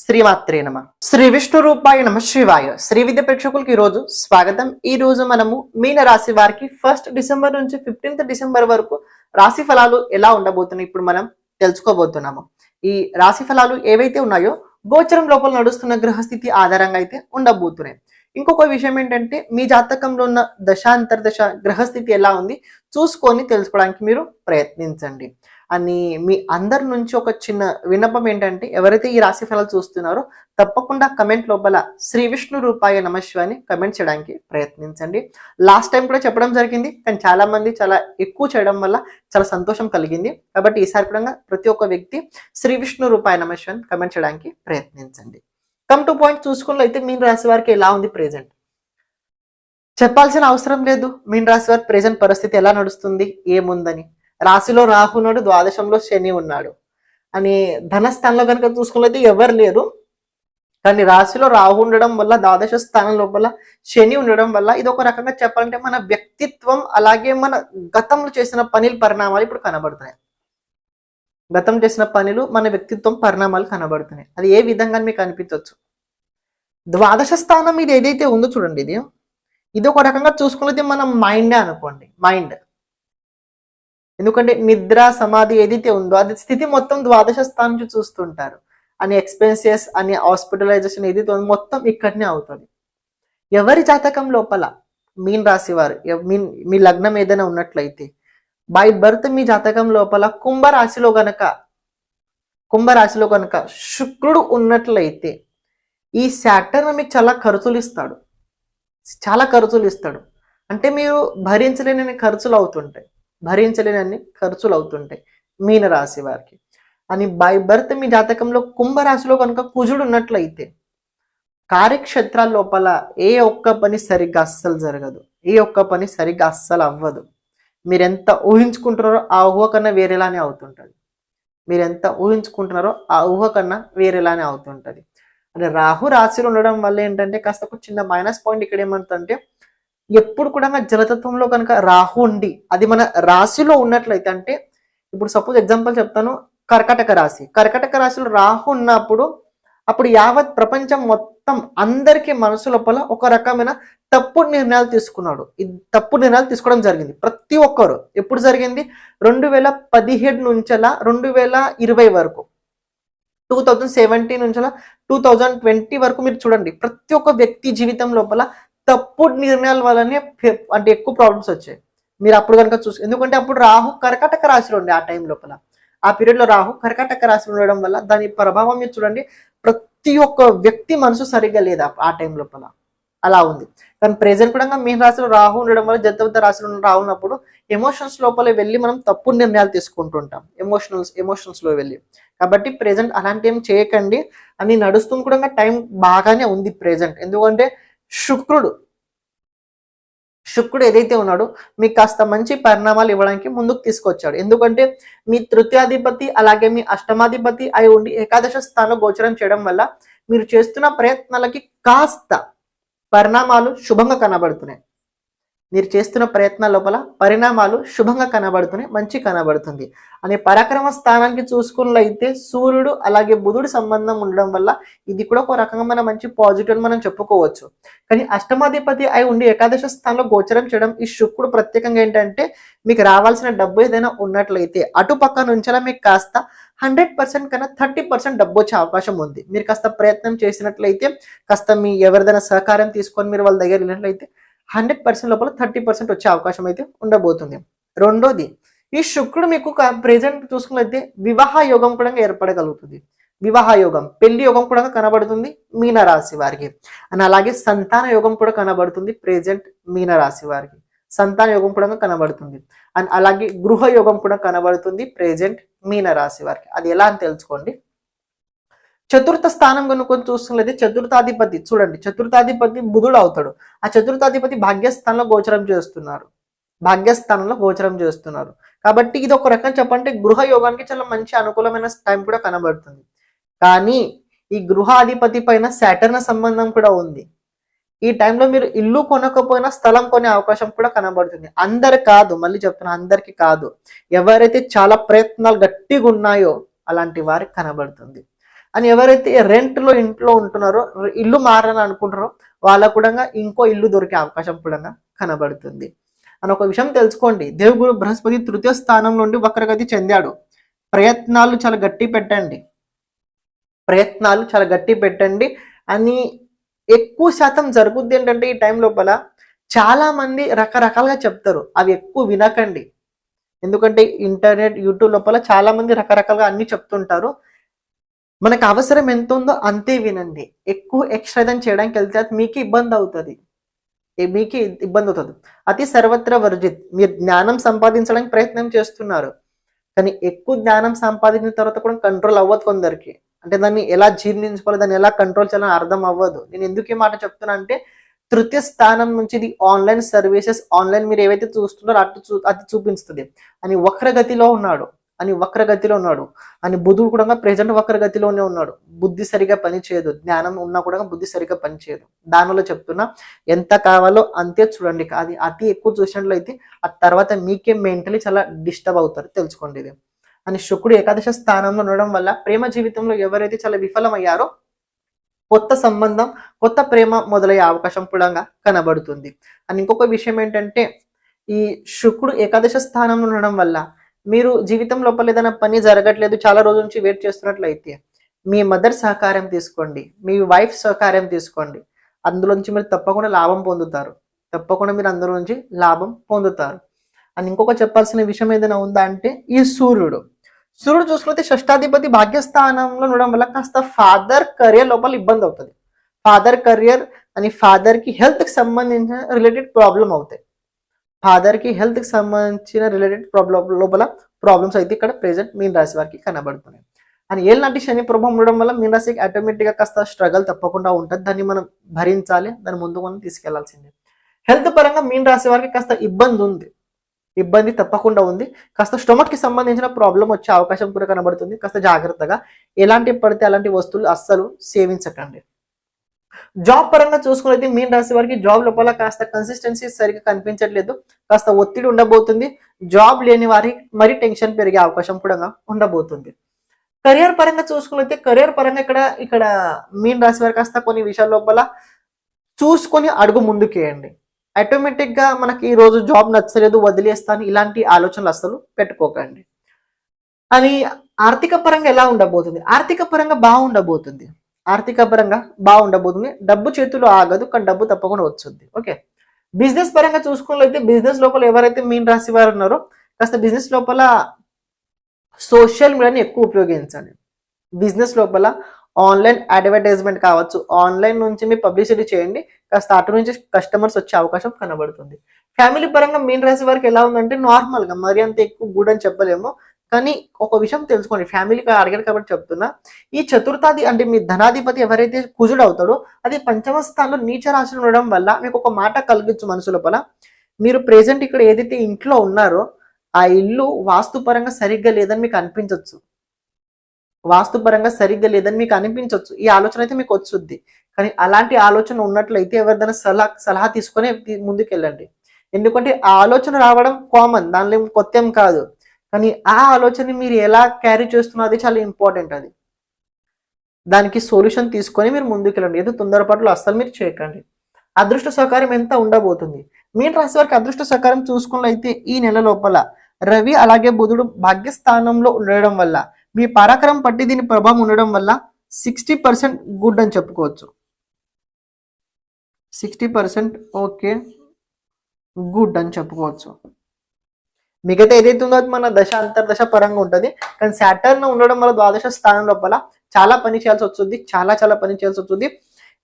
శ్రీమాత్రే నమ. శ్రీ విష్ణు రూపాయ నమ శివాయ. శ్రీ విద్య ప్రేక్షకులకి ఈ రోజు స్వాగతం. ఈ రోజు మనము మీన రాశి వారికి ఫస్ట్ డిసెంబర్ నుంచి ఫిఫ్టీన్త్ డిసెంబర్ వరకు రాశి ఫలాలు ఎలా ఉండబోతున్నాయి ఇప్పుడు మనం తెలుసుకోబోతున్నాము. ఈ రాశి ఫలాలు ఏవైతే ఉన్నాయో గోచరం లోపల నడుస్తున్న గ్రహస్థితి ఆధారంగా అయితే ఉండబోతున్నాయి. ఇంకొక విషయం ఏంటంటే మీ జాతకంలో ఉన్న దశ అంతర్దశ గ్రహస్థితి ఎలా ఉంది చూసుకొని తెలుసుకోవడానికి మీరు ప్రయత్నించండి. అని మీ అందరి నుంచి ఒక చిన్న విన్నపం ఏంటంటే ఎవరైతే ఈ రాశి ఫలాలు చూస్తున్నారో తప్పకుండా కమెంట్ లోపల శ్రీ విష్ణు రూపాయ నమశివాన్ని కమెంట్ చేయడానికి ప్రయత్నించండి. లాస్ట్ టైం కూడా చెప్పడం జరిగింది కానీ చాలా మంది చాలా ఎక్కువ చేయడం వల్ల చాలా సంతోషం కలిగింది. కాబట్టి ఈసారి కూడా ప్రతి ఒక్క వ్యక్తి శ్రీ విష్ణు రూపాయ నమశివ కమెంట్ చేయడానికి ప్రయత్నించండి. కమ్ టు పాయింట్ చూసుకున్న అయితే మీన రాశి వారికి ఎలా ఉంది ప్రెజెంట్ చెప్పాల్సిన అవసరం లేదు. మీన రాశి వారి ప్రెజెంట్ పరిస్థితి ఎలా నడుస్తుంది? ఏముందని? రాశిలో రాహు ఉన్నాడు ద్వాదశంలో శని ఉన్నాడు. అని ధనస్థానంలో కనుక చూసుకున్నది ఎవరు లేరు. కానీ రాశిలో రాహు ఉండడం వల్ల ద్వాదశ స్థానం లోపల శని ఉండడం వల్ల ఇది ఒక రకంగా చెప్పాలంటే మన వ్యక్తిత్వం అలాగే మన గతంలో చేసిన పనుల పరిణామాలు ఇప్పుడు కనబడుతున్నాయి. గతం చేసిన పనులు మన వ్యక్తిత్వం పరిణామాలు కనబడుతున్నాయి. అది ఏ విధంగా మీకు అనిపించవచ్చు? ద్వాదశ స్థానం ఇది ఏదైతే ఉందో చూడండి ఇది. ఇది ఒక రకంగా చూసుకున్నది మన మైండే అనుకోండి. మైండ్ ఎందుకంటే నిద్ర సమాధి ఏదైతే ఉందో అది స్థితి మొత్తం ద్వాదశ స్థానం నుంచి చూస్తుంటారు. అని ఎక్స్పెన్సెస్ అని హాస్పిటలైజేషన్ ఏదైతే ఉందో మొత్తం ఇక్కడనే అవుతుంది. ఎవరి జాతకం లోపల? మీన్ రాశివారు మీన్ మీ లగ్నం ఏదైనా ఉన్నట్లయితే బై బర్త్ మీ జాతకం లోపల కుంభరాశిలో గనక కుంభరాశిలో కనుక శుక్రుడు ఉన్నట్లయితే ఈ శాటర్న్ మీకు చాలా ఖర్చులు ఇస్తాడు చాలా ఖర్చులు ఇస్తాడు అంటే మీరు భరించలేని ఖర్చులు అవుతుంటాయి. భరించలేనన్ని ఖర్చులు అవుతుంటాయి మీన రాశి వారికి. అని బై బర్త్ మీ జాతకంలో కుంభరాశిలో కనుక కుజుడు ఉన్నట్లయితే కార్యక్షేత్రాల లోపల ఏ ఒక్క పని సరిగ్గా అస్సలు జరగదు. ఏ ఒక్క పని సరిగ్గా అస్సలు అవ్వదు. మీరు ఎంత ఊహించుకుంటున్నారో ఆ ఊహ కన్నా వేరేలానే అవుతుంటుంది. మీరు ఎంత ఊహించుకుంటున్నారో ఆ ఊహ కన్నా వేరేలానే అవుతుంటుంది. అంటే రాహు రాశిలో ఉండడం వల్ల ఏంటంటే కాస్త ఒక చిన్న మైనస్ పాయింట్ ఇక్కడ ఏమంటుందంటే ఎప్పుడు కూడా జలతత్వంలో కనుక రాహు ఉండి అది మన రాశిలో ఉన్నట్లయితే అంటే ఇప్పుడు సపోజ్ ఎగ్జాంపుల్ చెప్తాను కర్కటక రాశి. కర్కటక రాశిలో రాహు ఉన్నప్పుడు అప్పుడు యావత్ ప్రపంచం మొత్తం అందరికీ మనసు లోపల ఒక రకమైన తప్పు నిర్ణయాలు తీసుకున్నాడు. ఈ తప్పు నిర్ణయాలు తీసుకోవడం జరిగింది. ప్రతి ఒక్కరు. ఎప్పుడు జరిగింది? రెండు వేల పదిహేడు నుంచలా రెండు వేల ఇరవై వరకు. టూ థౌజండ్ సెవెంటీ నుంచి టూ థౌజండ్ ట్వంటీ వరకు మీరు చూడండి. ప్రతి ఒక్క వ్యక్తి జీవితం లోపల తప్పుడు నిర్ణయాల వల్లనే అంటే ఎక్కువ ప్రాబ్లమ్స్ వచ్చాయి. మీరు అప్పుడు కనుక చూసి ఎందుకంటే అప్పుడు రాహు కర్కాటక రాశిలో ఉండే ఆ టైం లోపల. ఆ పీరియడ్లో రాహు కర్కాటక రాశిలో ఉండడం వల్ల దాని ప్రభావం మీరు చూడండి ప్రతి ఒక్క వ్యక్తి మనసు సరిగ్గా లేదు ఆ- టైం లోపల. అలా ఉంది. కానీ ప్రెజెంట్ కూడా మీన రాశిలో రాహు ఉండడం వల్ల జంతవంత రాశిలో రాహు ఉన్నప్పుడు ఎమోషన్స్ లోపల వెళ్ళి మనం తప్పుడు నిర్ణయాలు తీసుకుంటుంటాం ఎమోషనల్స్ ఎమోషన్స్లో వెళ్ళి. కాబట్టి ప్రెజెంట్ అలాంటి ఏం చేయకండి. అని నడుస్తుంది కూడా టైం బాగానే ఉంది ప్రెజెంట్ ఎందుకంటే శుక్రుడు. శుక్రుడు ఏదైతే ఉన్నాడో మీకు కాస్త మంచి పరిణామాలు ఇవ్వడానికి ముందుకు తీసుకొచ్చాడు. ఎందుకంటే మీ తృతీయాధిపతి అలాగే మీ అష్టమాధిపతి అయి ఉండి ఏకాదశ స్థానం గోచరం చేయడం వల్ల మీరు చేస్తున్న ప్రయత్నాలకి కాస్త పరిణామాలు శుభంగా కనబడుతున్నాయి. మీరు చేస్తున్న ప్రయత్నాల లోపల పరిణామాలు శుభంగా కనబడుతున్నాయి మంచి కనబడుతుంది. అనే పరాక్రమ స్థానానికి చూసుకున్నట్లయితే సూర్యుడు అలాగే బుధుడు సంబంధం ఉండడం వల్ల ఇది కూడా ఒక రకంగా మన మంచి పాజిటివ్ అని మనం చెప్పుకోవచ్చు. కానీ అష్టమాధిపతి అయి ఉండి ఏకాదశ స్థానంలో గోచరం చేయడం ఈ శుక్రుడు ప్రత్యేకంగా ఏంటంటే మీకు రావాల్సిన డబ్బు ఏదైనా ఉన్నట్లయితే అటుపక్క నుంచలా మీకు కాస్త హండ్రెడ్ పర్సెంట్ కన్నా థర్టీ పర్సెంట్ డబ్బు వచ్చే అవకాశం ఉంది. మీరు కాస్త ప్రయత్నం చేసినట్లయితే కాస్త మీ ఎవరిదైనా సహకారం తీసుకొని మీరు వాళ్ళ దగ్గర వెళ్ళినట్లయితే హండ్రెడ్ పర్సెంట్ లోపల థర్టీ పర్సెంట్ వచ్చే అవకాశం అయితే ఉండబోతుంది. రెండోది ఈ శుక్రుడు మీకు ప్రెజెంట్ చూసుకున్నట్లయితే వివాహ యోగం కూడా ఏర్పడగలుగుతుంది. వివాహ యోగం పెళ్ళి యోగం కూడా కనబడుతుంది మీనరాశి వారికి. అండ్ అలాగే సంతాన యోగం కూడా కనబడుతుంది ప్రెజెంట్ మీనరాశి వారికి. సంతాన యోగం కూడా కనబడుతుంది. అండ్ అలాగే గృహ యోగం కూడా కనబడుతుంది ప్రెజెంట్ మీనరాశి వారికి. అది ఎలా అని తెలుసుకోండి? చతుర్థ స్థానం కనుక్కొని చూస్తున్నట్లయితే చతుర్థాధిపతి చూడండి చతుర్థాధిపతి బుధుడు అవుతాడు. ఆ చతుర్థాధిపతి భాగ్యస్థానంలో గోచరం చేస్తున్నారు. భాగ్యస్థానంలో గోచరం చేస్తున్నారు. కాబట్టి ఇది ఒక రకం చెప్పంటే గృహ యోగానికి చాలా మంచి అనుకూలమైన టైం కూడా కనబడుతుంది. కానీ ఈ గృహాధిపతి పైన శాటర్న సంబంధం కూడా ఉంది. ఈ టైంలో మీరు ఇల్లు కొనకపోయినా స్థలం కొనే అవకాశం కూడా కనబడుతుంది. అందరు కాదు మళ్ళీ చెప్తున్నా అందరికి కాదు. ఎవరైతే చాలా ప్రయత్నాలు గట్టిగా ఉన్నాయో అలాంటి వారికి కనబడుతుంది. అని ఎవరైతే రెంట్లో ఇంట్లో ఉంటున్నారో ఇల్లు మారాలని అనుకుంటారో వాళ్ళకు కూడా ఇంకో ఇల్లు దొరికే అవకాశం కూడా కనబడుతుంది. అని ఒక విషయం తెలుసుకోండి. దేవుడు బృహస్పతి తృతీయ స్థానం నుండి వక్రగతి చెందాడు. ప్రయత్నాలు చాలా గట్టి పెట్టండి. ప్రయత్నాలు చాలా గట్టి పెట్టండి. అని ఎక్కువ శాతం జరుగుద్ది ఏంటంటే ఈ టైం లోపల చాలా మంది రకరకాలుగా చెప్తారు. అవి ఎక్కువ వినకండి. ఎందుకంటే ఇంటర్నెట్ యూట్యూబ్ లోపల చాలా మంది రకరకాలుగా అన్ని చెప్తుంటారు. మనకు అవసరం ఎంత ఉందో అంతే వినండి. ఎక్కువ ఎక్స్ట్రా చేయడానికి వెళ్తే అది మీకు ఇబ్బంది అవుతుంది. ఏ- మీకు ఇబ్బంది అవుతుంది. అతి సర్వత్ర వర్జిత్. మీరు జ్ఞానం సంపాదించడానికి ప్రయత్నం చేస్తున్నారు. కానీ ఎక్కువ జ్ఞానం సంపాదించిన తర్వాత కూడా కంట్రోల్ అవ్వదు కొందరికి. అంటే దాన్ని ఎలా జీర్ణించుకోవాలి దాన్ని ఎలా కంట్రోల్ చేయాలని అర్థం అవ్వదు. నేను ఎందుకు ఈ మాట చెప్తున్నా అంటే తృతీయ స్థానం నుంచి ఇది ఆన్లైన్ సర్వీసెస్ ఆన్లైన్ మీరు ఏవైతే చూస్తున్నారో అటు చూ అది చూపిస్తుంది. అని వక్రగతిలో ఉన్నాడు. అని వక్రగతిలో ఉన్నాడు. అని బుధుడు కూడా ప్రెజెంట్ వక్రగతిలోనే ఉన్నాడు. బుద్ధి సరిగా పనిచేయదు జ్ఞానం ఉన్నా కూడా బుద్ధి సరిగా పనిచేయదు దానిలో చెప్తున్నా ఎంత కావాలో అంతే చూడండి. అది అతి ఎక్కువ చూసినట్లయితే ఆ తర్వాత మీకే మెంటలీ చాలా డిస్టర్బ్ అవుతారు. తెలుసుకోండి ఇది. అని శుక్రుడు ఏకాదశ స్థానంలో ఉండడం వల్ల ప్రేమ జీవితంలో ఎవరైతే చాలా విఫలమయ్యారో కొత్త సంబంధం కొత్త ప్రేమ మొదలయ్యే అవకాశం కూడా కనబడుతుంది. అని ఇంకొక విషయం ఏంటంటే ఈ శుక్రుడు ఏకాదశ స్థానంలో ఉండడం వల్ల మీరు జీవితం లోపల ఏదైనా పని జరగట్లేదు చాలా రోజుల నుంచి వెయిట్ చేస్తున్నట్లయితే మీ మదర్ సహకారం తీసుకోండి మీ వైఫ్ సహకారం తీసుకోండి. అందులో నుంచి మీరు తప్పకుండా లాభం పొందుతారు. తప్పకుండా మీరు అందులో నుంచి లాభం పొందుతారు. అని ఇంకొక చెప్పాల్సిన విషయం ఏదైనా ఉందా అంటే ఈ సూర్యుడు. సూర్యుడు చూసుకుంటే షష్టాధిపతి భాగ్యస్థానంలో ఉండడం వల్ల కాస్త ఫాదర్ కెరియర్ లోపల ఇబ్బంది అవుతుంది. ఫాదర్ కెరియర్ అని ఫాదర్కి హెల్త్కి సంబంధించిన రిలేటెడ్ ప్రాబ్లం అవుతాయి. ఫాదర్కి హెల్త్కి సంబంధించిన రిలేటెడ్ ప్రాబ్లం లోపల ప్రాబ్లమ్స్ అయితే ఇక్కడ ప్రెజెంట్ మీన రాశి వారికి కనబడుతున్నాయి. అని ఏళ్ళనాటి శని ప్రభావం ఉండడం వల్ల మీన రాశికి ఆటోమేటిక్గా కాస్త స్ట్రగల్ తప్పకుండా ఉంటుంది. దాన్ని మనం భరించాలి. దాని ముందు మనం తీసుకెళ్ళాల్సిందే. హెల్త్ పరంగా మీన రాశి వారికి కాస్త ఇబ్బంది ఉంది. ఇబ్బంది తప్పకుండా ఉంది. కాస్త స్టొమక్కి కి సంబంధించిన ప్రాబ్లం వచ్చే అవకాశం కూడా కనబడుతుంది. కాస్త జాగ్రత్తగా ఎలాంటి పడితే అలాంటి వస్తువులు అస్సలు సేవించకండి. జాబ్ పరంగా చూసుకున్నైతే మీన్ రాశి వారికి జాబ్ లోపల కాస్త కన్సిస్టెన్సీ సరిగ్గా కనిపించట్లేదు. కాస్త ఒత్తిడి ఉండబోతుంది. జాబ్ లేని వారికి మరీ టెన్షన్ పెరిగే అవకాశం కూడా ఉండబోతుంది. కెరియర్ పరంగా చూసుకున్నైతే కెరియర్ పరంగా ఇక్కడ ఇక్కడ మీన్ రాశి వారికి కాస్త కొన్ని విషయాల లోపల చూసుకొని అడుగు ముందుకేయండి ఆటోమేటిక్గా మనకి ఈరోజు జాబ్ నచ్చలేదు వదిలేస్తాను ఇలాంటి ఆలోచనలు అస్సలు పెట్టుకోకండి. అని ఆర్థిక పరంగా ఎలా ఉండబోతుంది? ఆర్థిక పరంగా బాగుండబోతుంది. ఆర్థిక పరంగా బాగుండబోతుంది. డబ్బు చేతిలో ఆగదు కానీ డబ్బు తప్పకుండా వచ్చింది ఓకే? బిజినెస్ పరంగా చూసుకున్నట్లయితే బిజినెస్ లోపల ఎవరైతే మీన్ రాశి వారు ఉన్నారో కాస్త బిజినెస్ లోపల సోషల్ మీడియాని ఎక్కువ ఉపయోగించండి. బిజినెస్ లోపల ఆన్లైన్ అడ్వర్టైజ్మెంట్ కావచ్చు. ఆన్లైన్ నుంచి మీ పబ్లిసిటీ చేయండి. కాస్త అటు నుంచి కస్టమర్స్ వచ్చే అవకాశం కనబడుతుంది. ఫ్యామిలీ పరంగా మీన్ రాశి వారికి ఎలా ఉందంటే నార్మల్గా మరి అంత ఎక్కువ గుడ్ అని చెప్పలేము. కానీ ఒక విషయం తెలుసుకోండి. ఫ్యామిలీకి అడిగారు కాబట్టి చెప్తున్నా. ఈ చతుర్థాది అంటే మీ ధనాధిపతి ఎవరైతే కుజుడు అవుతాడో అది పంచమ స్థానంలో నీచ రాశి ఉండడం వల్ల మీకు ఒక మాట కలిగించు మనసు లోపల మీరు ప్రెసెంట్ ఇక్కడ ఏదైతే ఇంట్లో ఉన్నారో ఆ ఇల్లు వాస్తుపరంగా సరిగ్గా లేదని మీకు అనిపించవచ్చు వాస్తుపరంగా సరిగ్గా లేదని మీకు అనిపించవచ్చు ఈ ఆలోచన అయితే మీకు వచ్చుద్ది. కానీ అలాంటి ఆలోచన ఉన్నట్లయితే ఎవరిదైనా సలహా సలహా తీసుకొని ముందుకెళ్ళండి. ఎందుకంటే ఆ ఆలోచన రావడం కామన్ దానిలో కొత్త ఏం కాదు. కానీ ఆ ఆలోచన మీరు ఎలా క్యారీ చేస్తున్నది అది చాలా ఇంపార్టెంట్ అది. దానికి సొల్యూషన్ తీసుకొని మీరు ముందుకెళ్ళండి ఏదో తొందరపాటులో అస్సలు మీరు చేయకండి. అదృష్ట సహకారం ఎంత ఉండబోతుంది? మీ రాశి వారికి అదృష్ట సహకారం చూసుకున్నైతే ఈ నెల లోపల రవి అలాగే బుధుడు భాగ్యస్థానంలో ఉండడం వల్ల మీ పరాక్రమం పట్టి దీని ప్రభావం ఉండడం వల్ల సిక్స్టీ పర్సెంట్ గుడ్ అని చెప్పుకోవచ్చు. సిక్స్టీ పర్సెంట్ ఓకే గుడ్ అని చెప్పుకోవచ్చు. మిగతా ఏదైతే ఉందో అది మన దశ అంతర్దశ పరంగా ఉంటుంది. కానీ సాటర్న్ ఉండడం వల్ల ద్వాదశ స్థానం లోపల చాలా పని చేయాల్సి వస్తుంది. చాలా చాలా పని చేయాల్సి వస్తుంది.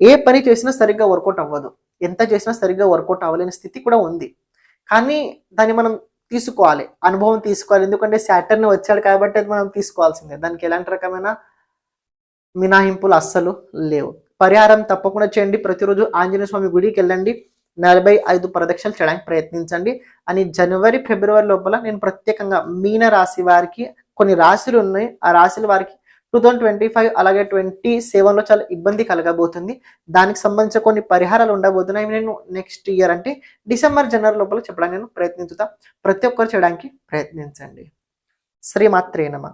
ఏ పని చేసినా సరిగ్గా వర్కౌట్ అవ్వదు. ఎంత చేసినా సరిగ్గా వర్కౌట్ అవ్వలేని స్థితి కూడా ఉంది. కానీ దాన్ని మనం తీసుకోవాలి. అనుభవం తీసుకోవాలి. ఎందుకంటే సాటర్న్ వచ్చాడు కాబట్టి అది మనం తీసుకోవాల్సిందే. దానికి ఎలాంటి రకమైన మినహాయింపులు అస్సలు లేవు. పరిహారం తప్పకుండా చేయండి. ప్రతిరోజు ఆంజనేయ స్వామి గుడికి వెళ్ళండి. నలభై ఐదు ప్రదక్షిణలు చేయడానికి ప్రయత్నించండి. అని జనవరి ఫిబ్రవరి లోపల నేను ప్రత్యేకంగా మీన రాశి వారికి కొన్ని రాశులు ఉన్నాయి. ఆ రాశుల వారికి టూ థౌజండ్ ట్వంటీ ఫైవ్ అలాగే ట్వంటీ సెవెన్లో చాలా ఇబ్బంది కలగబోతుంది. దానికి సంబంధించిన కొన్ని పరిహారాలు ఉండబోతున్నాయి. నేను నెక్స్ట్ ఇయర్ అంటే డిసెంబర్ జనవరి లోపల చెప్పడానికి నేను ప్రయత్నించుతా. ప్రతి ఒక్కరు చేయడానికి ప్రయత్నించండి. శ్రీమాత్రే నమ.